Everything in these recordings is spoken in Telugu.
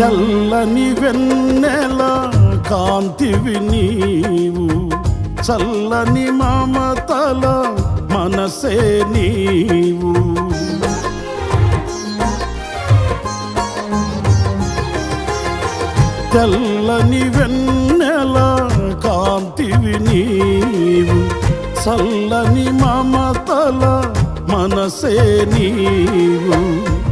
తెల్లని వెన్నెల కాంతివి నీవు. చల్లని మమతల మనసే నీవు. తెల్లని వెన్నెల కాంతివి నీవు. చల్లని మమతల మనసే నీవు.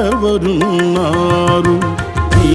ఎవరున్నారు